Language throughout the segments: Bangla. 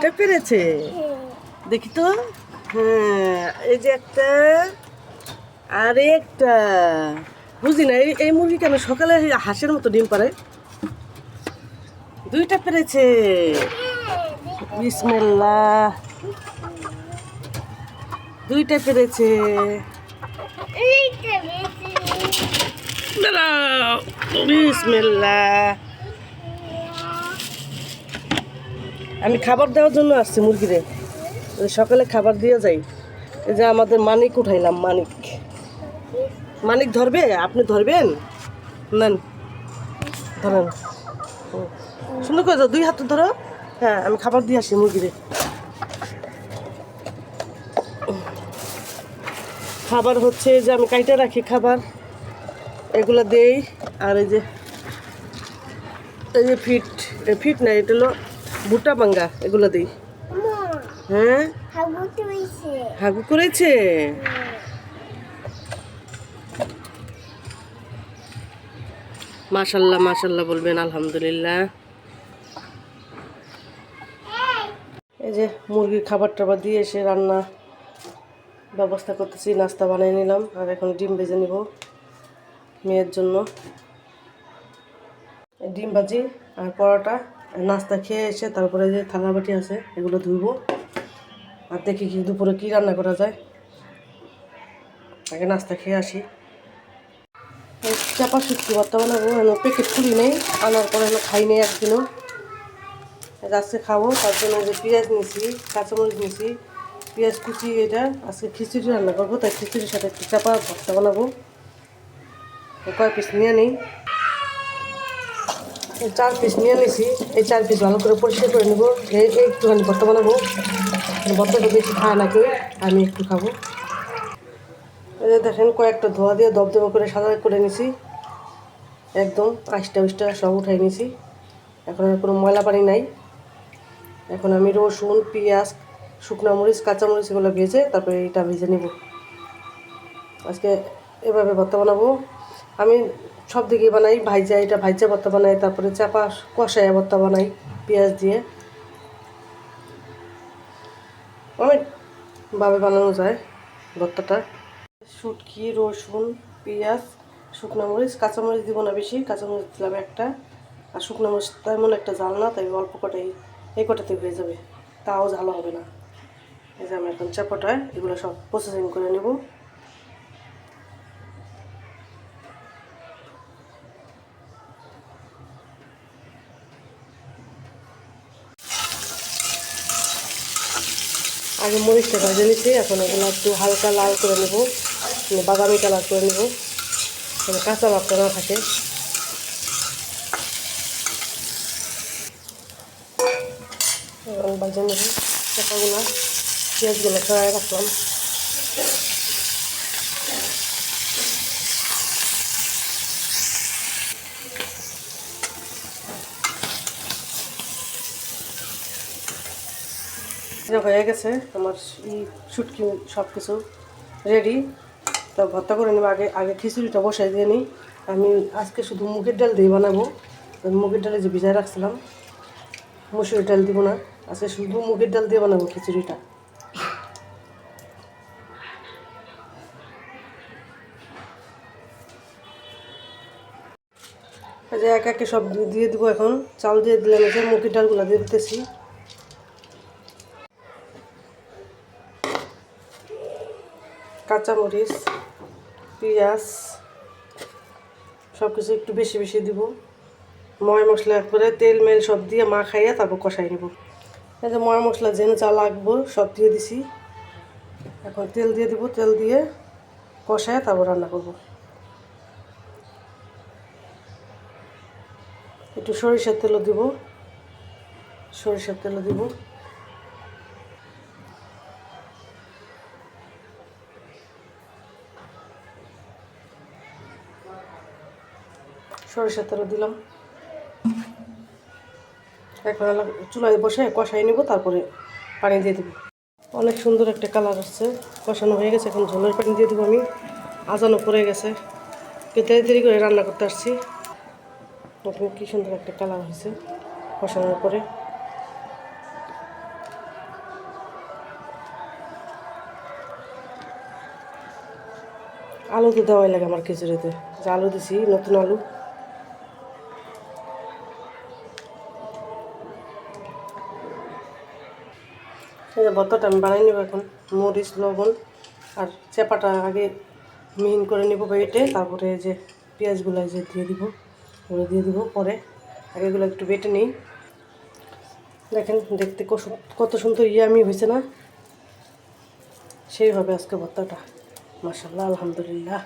দুইটা পেরেছে? দেখি তো। হ্যাঁ এই যে একটা আর একটা। বুঝি না এই এই মুরগি কেন সকালে হাঁসের মতো ডিম পারে দুইটা পেরেছে। বিসমিল্লা দুইটা পেরেছে। বিসমিল্লা আমি খাবার দেওয়ার জন্য আসছি মুরগিরে। সকালে খাবার দিয়ে যাই। এই যে আমাদের মানিক উঠাইলাম, মানিক। মানিক ধরবে? আপনি ধরবেন? নেন। ধরেন। সুন্দর করে দুই হাতে ধরো। হ্যাঁ আমি খাবার দিয়ে আসি মুরগিরে। খাবার হচ্ছে যে আমি কাইটা রাখি খাবার। এগুলো দেই। আর এই যে এই যে ফিট। ফিট না, এটা হলো ভুট্টা বাঙ্গা এগুলো দিই। হ্যাঁ? হাগু করেছে? মাশাল্লাহ মাশাল্লাহ বলবেন, আলহামদুলিল্লাহ। এই যে মুরগির খাবার টাবার দিয়ে এসে রান্না ব্যবস্থা করতেছি, নাস্তা বানিয়ে নিলাম, আর এখন ডিম ভেজে নিব মেয়ের জন্য। ডিম ভাজি আর পরোটা। নাস্তা খেয়ে এসে তারপরে যে থালা বাটি আছে, এগুলো ধুইব। আর দেখি কি দুপুরে কী রান্না করা যায়। আগে নাস্তা খেয়ে আসি। চাপা শুটকি ভর্তা বানাবো প্যাকেট খুলি নেই, আনার পরে হলো খাই নেই একদিনও। আজকে খাব, তার জন্য যে পেঁয়াজ নিয়েছি, কাঁচামরিচ নিয়েছি, পেঁয়াজ কুচি এটা, আজকে খিচুড়ি রান্না করব, তাই খিচুড়ির সাথে একটু চাপা ভর্তা বানাবো। কয় পিস নিয়ে নিই। চার পিস নিয়ে নিয়েছি এই চার পিস ভালো করে পরিষ্কার করে নেব। একটুখানি ভর্তা বানাবো। ভর্তাটা বেশি খায় না কেউ, আমি একটু খাব। দেখেন, কয়েকটা ধোয়া দিয়ে দবদবা করে সাদা করে নিছি। একদম আইসটা উইসটা সব উঠাই নিছি। এখন আর কোনো ময়লা পানি নাই। এখন আমি রসুন, পেঁয়াজ, শুকনো মরিচ কাঁচামরিচ এগুলো ভেজে তারপরে এটা ভেজে নেব। আজকে এভাবে ভর্তা বানাবো। আমি সব দিকে বানাই, ভাইজা এটা ভাইজা ভর্তা বানাই, তারপরে চাপা কষায় ভর্তা বানাই পেঁয়াজ দিয়ে। অনেকভাবে বানানো যায় ভর্তাটা। শুটকি, রসুন, পেঁয়াজ, শুকনো মরিচ, কাঁচামরিচ দিব না বেশি, কাঁচামরিচ দিলাম একটা। আর শুকনো মরিচ তেমন একটা ঝাল না, তাই অল্প কটাই, এই কটাতে হয়ে যাবে। তাও ঝাল হবে না। এই যে আমি এখন চাপাটায় এগুলো সব প্রসেসিং করে নেব। আগে মরিচটা ভেজে নিচ্ছি এখন এগুলো একটু হালকা লাল করে নেব। মানে বাদামি কালার করে নেব। মানে কাঁচা ভাবটা না থাকে। ভেজে নেব। চাকাগুলো পেঁয়াজগুলো ফ্রাই রাখলাম এটা হয়ে গেছে, আমার ই শুটকি সব কিছু রেডি তো ভর্তা করে নেব, আগে আগে খিচুড়িটা বসাই দিয়ে নিই। আমি আজকে শুধু মুগের ডাল দিয়ে বানাবো। মুগের ডালে যে ভিজায় রাখছিলাম মুসুরির ডাল দিব না। আজকে শুধু মুগের ডাল দিয়ে বানাবো খিচুড়িটা। যে এক একে সব দিয়ে দিব এখন। চাল দিয়ে দিলাম, এই যে মুগের ডালগুলো দিয়ে দিতেছি। কাঁচামরিচ, পেঁয়াজ সব কিছু একটু বেশি বেশি দিব। ময় মশলা একবারে তেল, মেল সব দিয়ে মা খাইয়ে তারপর কষাই নেব। এই যে ময় মশলা, যেন যা লাগবো সব দিয়ে দিছি। এখন তেল দিয়ে দিব, তেল দিয়ে কষায় তারপর রান্না করব। একটু সরিষার তেলও দিব, সরিষার তেলও দিব। সরিষা তেলও দিলাম। এখন চুলায় বসে কষাই নেব, তারপরে পানি দিয়ে দেবো। অনেক সুন্দর একটা কালার আসছে, কষানো হয়ে গেছে, এখন ঝোলের পানি দিয়ে দেবো আমি। আজানো পড়ে গেছে। তাড়াতাড়ি দেরি করে রান্না করতে আসছি। তখন কী সুন্দর একটা কালার হয়েছে কষানোর পরে। আলু তো দেওয়াই লাগে আমার খিচুড়িতে। যে আলু দিছি, নতুন আলু। এই যে ভর্তাটা আমি বানাই নেব এখন, মরিচ, লবণ আর চেপাটা আগে মিহিন করে নেব বেটে, তারপরে যে পেঁয়াজগুলো যে দিয়ে দিব, ওগুলো দিয়ে দিব পরে। আগে এগুলো একটু বেটে নিই। দেখেন দেখতে কত- কত সুন্দর ইয়ামি হয়েছে না? সেই হবে আজকে ভর্তাটা মাসাল্লাহ আলহামদুলিল্লাহ।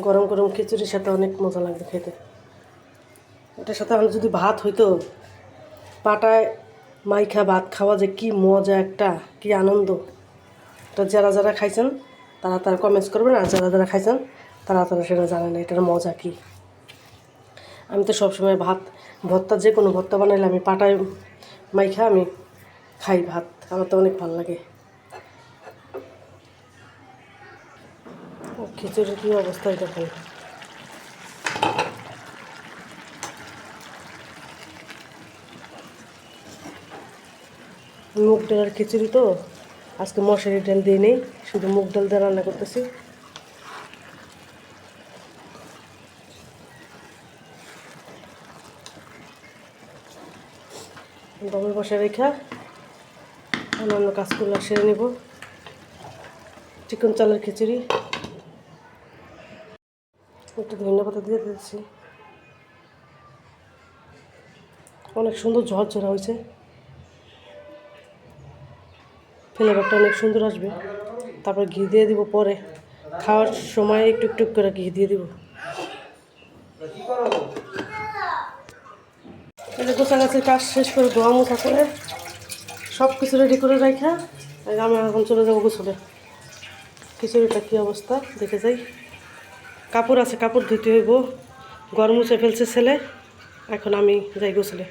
গরম গরম খিচুড়ির সাথে অনেক মজা লাগবে খেতে। এটার সাথে আমি যদি ভাত হইতো, পাটায় মাইখা ভাত খাওয়া যে কি মজা একটা, কি আনন্দ। এটা যারা যারা খাইছেন, তারা তারা কমেন্টস করবেন, আর যারা যারা খাইছেন, তারা তারা সেটা জানে না, এটার মজা কি। আমি তো সবসময় ভাত, ভর্তা যে কোনো ভর্তা বানাইলে আমি পাটায় মাইখা আমি খাই ভাত, আমার তো অনেক ভালো লাগে। খিচুড়ির কী অবস্থা এটা দেখেন মুগ ডালের খিচুড়ি তো? আজকে মশারি ডাল দিয়ে নেই, শুধু মুগ ডাল দিয়ে রান্না করতেছি। দমে বসে রেখা, অন্যান্য কাজগুলো সেরে নেব। চিকন চালের খিচুড়ি। একটু ধনিয়া পাতা দিয়ে দিচ্ছি। অনেক সুন্দর ঝরঝরা হয়েছে। ফ্লেভারটা অনেক সুন্দর আসবে। তারপর ঘি দিয়ে দিব পরে। খাওয়ার সময় একটু একটু করে ঘি দিয়ে দিব। গোছা গাছের কাজ শেষ করে ধোয়া মোছা করে সব কিছু রেডি করে রাখা আমি এখন চলে যাব গোসলে। খিচুড়িটা কী অবস্থা? দেখে যাই। কাপড় আছে কাপড় ধুতে হইব। গরম মুছে ফেলছে ছেলে। এখন আমি যাই গোসলে